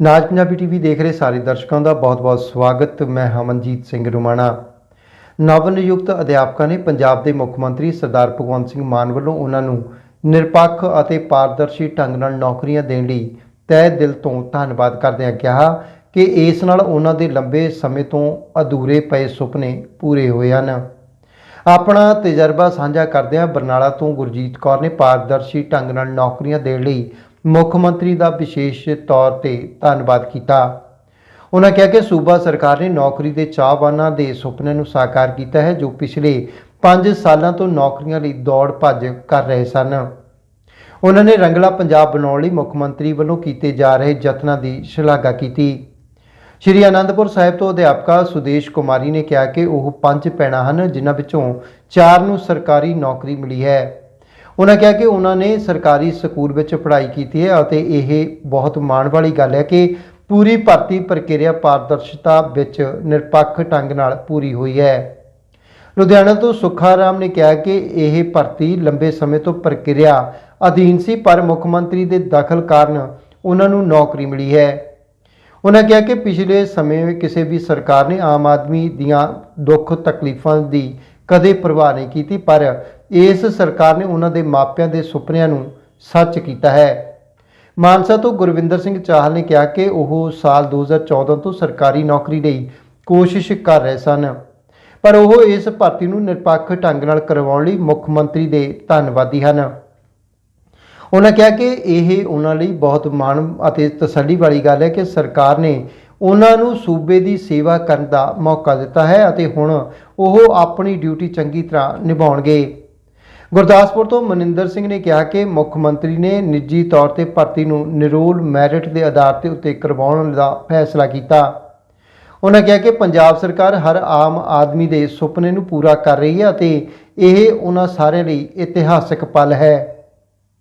ਨਾਜ Punjabi TV ਦੇਖ ਰਹੇ ਸਾਰੇ ਦਰਸ਼ਕਾਂ ਦਾ ਬਹੁਤ-ਬਹੁਤ ਸਵਾਗਤ। ਮੈਂ ਹਮਨਜੀਤ ਸਿੰਘ ਰੁਮਾਣਾ। ਨਵ ਨਿਯੁਕਤ ਅਧਿਆਪਕਾਂ ਨੇ ਪੰਜਾਬ ਦੇ ਮੁੱਖ ਮੰਤਰੀ ਸਰਦਾਰ ਭਗਵੰਤ ਸਿੰਘ ਮਾਨ ਵੱਲੋਂ ਉਹਨਾਂ ਨੂੰ ਨਿਰਪੱਖ ਅਤੇ ਪਾਰਦਰਸ਼ੀ ਢੰਗ ਨਾਲ ਨੌਕਰੀਆਂ ਦੇਣ ਲਈ ਤਹਿ ਦਿਲ ਤੋਂ ਧੰਨਵਾਦ ਕਰਦਿਆਂ ਕਿਹਾ ਕਿ ਇਸ ਨਾਲ ਉਹਨਾਂ ਦੇ ਲੰਬੇ ਸਮੇਂ ਤੋਂ ਅਧੂਰੇ ਪਏ ਸੁਪਨੇ ਪੂਰੇ ਹੋਏ ਹਨ। ਆਪਣਾ ਤਜਰਬਾ ਸਾਂਝਾ ਕਰਦਿਆਂ ਬਰਨਾਲਾ ਤੋਂ ਗੁਰਜੀਤ ਕੌਰ ਨੇ ਪਾਰਦਰਸ਼ੀ ਢੰਗ ਨਾਲ ਨੌਕਰੀਆਂ ਦੇਣ ਲਈ ਮੁੱਖ ਮੰਤਰੀ ਦਾ ਵਿਸ਼ੇਸ਼ ਤੌਰ ਤੇ ਧੰਨਵਾਦ ਕੀਤਾ। ਉਹਨਾਂ ਕਿਹਾ ਕਿ ਸੂਬਾ ਸਰਕਾਰ ਨੇ ਨੌਕਰੀ ਦੇ ਚਾਹਵਾਨਾਂ ਦੇ ਸੁਪਨੇ ਨੂੰ ਸਾਕਾਰ ਕੀਤਾ ਹੈ, ਜੋ ਪਿਛਲੇ 5 ਸਾਲਾਂ ਤੋਂ ਨੌਕਰੀਆਂ ਲਈ ਦੌੜ ਭੱਜ ਕਰ ਰਹੇ ਸਨ। ਉਹਨਾਂ ਨੇ ਰੰਗਲਾ ਪੰਜਾਬ ਬਣਾਉਣ ਲਈ ਮੁੱਖ ਮੰਤਰੀ ਵੱਲੋਂ ਕੀਤੇ ਜਾ ਰਹੇ ਯਤਨਾਂ ਦੀ ਸ਼ਲਾਘਾ ਕੀਤੀ। ਸ਼੍ਰੀ ਅਨੰਦਪੁਰ ਸਾਹਿਬ ਤੋਂ ਅਧਿਆਪਕਾ ਸੁਦੇਸ਼ ਕੁਮਾਰੀ ਨੇ ਕਿਹਾ ਕਿ ਉਹ ਪੰਜ ਪੈਣਾ ਹਨ, ਜਿਨ੍ਹਾਂ ਵਿੱਚੋਂ ਚਾਰ ਨੂੰ ਸਰਕਾਰੀ ਨੌਕਰੀ ਮਿਲੀ ਹੈ। ਉਹਨਾਂ ਕਿਹਾ ਕਿ ਉਹਨਾਂ ਨੇ ਸਰਕਾਰੀ ਸਕੂਲ ਵਿੱਚ ਪੜ੍ਹਾਈ ਕੀਤੀ ਹੈ ਅਤੇ ਇਹ ਬਹੁਤ ਮਾਣ ਵਾਲੀ ਗੱਲ ਹੈ ਕਿ ਪੂਰੀ ਭਰਤੀ ਪ੍ਰਕਿਰਿਆ ਪਾਰਦਰਸ਼ਤਾ ਵਿੱਚ ਨਿਰਪੱਖ ਢੰਗ ਨਾਲ ਪੂਰੀ ਹੋਈ ਹੈ। ਲੁਧਿਆਣਾ ਤੋਂ ਸੁੱਖਾ ਰਾਮ ਨੇ ਕਿਹਾ ਕਿ ਇਹ ਭਰਤੀ ਲੰਬੇ ਸਮੇਂ ਤੋਂ ਪ੍ਰਕਿਰਿਆ ਅਧੀਨ ਸੀ, ਪਰ ਮੁੱਖ ਮੰਤਰੀ ਦੇ ਦਖਲ ਕਾਰਨ ਉਹਨਾਂ ਨੂੰ ਨੌਕਰੀ ਮਿਲੀ ਹੈ। ਉਹਨਾਂ ਕਿਹਾ ਕਿ ਪਿਛਲੇ ਸਮੇਂ ਕਿਸੇ ਵੀ ਸਰਕਾਰ ਨੇ ਆਮ ਆਦਮੀ ਦੀਆਂ ਦੁੱਖ ਤਕਲੀਫਾਂ ਦੀ ਕਦੇ ਪਰਵਾਹ ਨਹੀਂ ਕੀਤੀ, ਪਰ ਇਸ ਸਰਕਾਰ ਨੇ ਉਹਨਾਂ ਦੇ ਮਾਪਿਆਂ ਦੇ ਸੁਪਨਿਆਂ ਨੂੰ ਸੱਚ ਕੀਤਾ ਹੈ। ਮਾਨਸਾ ਤੋਂ ਗੁਰਵਿੰਦਰ ਸਿੰਘ ਚਾਹਲ ਨੇ ਕਿਹਾ ਕਿ ਉਹ ਸਾਲ 2014 ਤੋਂ ਸਰਕਾਰੀ ਨੌਕਰੀ ਲਈ ਕੋਸ਼ਿਸ਼ ਕਰ ਰਹੇ ਸਨ, ਪਰ ਉਹ ਇਸ ਭਰਤੀ ਨੂੰ ਨਿਰਪੱਖ ਢੰਗ ਨਾਲ ਕਰਵਾਉਣ ਲਈ ਮੁੱਖ ਮੰਤਰੀ ਦੇ ਧੰਨਵਾਦੀ ਹਨ। ਉਹਨਾਂ ਕਿਹਾ ਕਿ ਇਹ ਉਹਨਾਂ ਲਈ ਬਹੁਤ ਮਾਣ ਅਤੇ ਤਸੱਲੀ ਵਾਲੀ ਗੱਲ ਹੈ ਕਿ ਸਰਕਾਰ ਨੇ ਉਹਨਾਂ ਨੂੰ ਸੂਬੇ ਦੀ ਸੇਵਾ ਕਰਨ ਦਾ ਮੌਕਾ ਦਿੱਤਾ ਹੈ ਅਤੇ ਹੁਣ ਉਹ ਆਪਣੀ ਡਿਊਟੀ ਚੰਗੀ ਤਰ੍ਹਾਂ ਨਿਭਾਉਣਗੇ। ਗੁਰਦਾਸਪੁਰ ਤੋਂ ਮਨਿੰਦਰ ਸਿੰਘ ਨੇ ਕਿਹਾ ਕਿ ਮੁੱਖ ਮੰਤਰੀ ਨੇ ਨਿੱਜੀ ਤੌਰ ਤੇ ਭਰਤੀ ਨੂੰ ਨਿਰੋਲ ਮੈਰਿਟ ਦੇ ਆਧਾਰ ਤੇ ਉੱਤੇ ਕਰਵਾਉਣ ਦਾ ਫੈਸਲਾ ਕੀਤਾ। ਉਹਨਾਂ ਕਿਹਾ ਕਿ ਪੰਜਾਬ ਸਰਕਾਰ ਹਰ ਆਮ ਆਦਮੀ ਦੇ ਸੁਪਨੇ ਨੂੰ ਪੂਰਾ ਕਰ ਰਹੀ ਹੈ ਅਤੇ ਇਹ ਉਹਨਾਂ ਸਾਰਿਆਂ ਲਈ ਇਤਿਹਾਸਕ ਪਲ ਹੈ।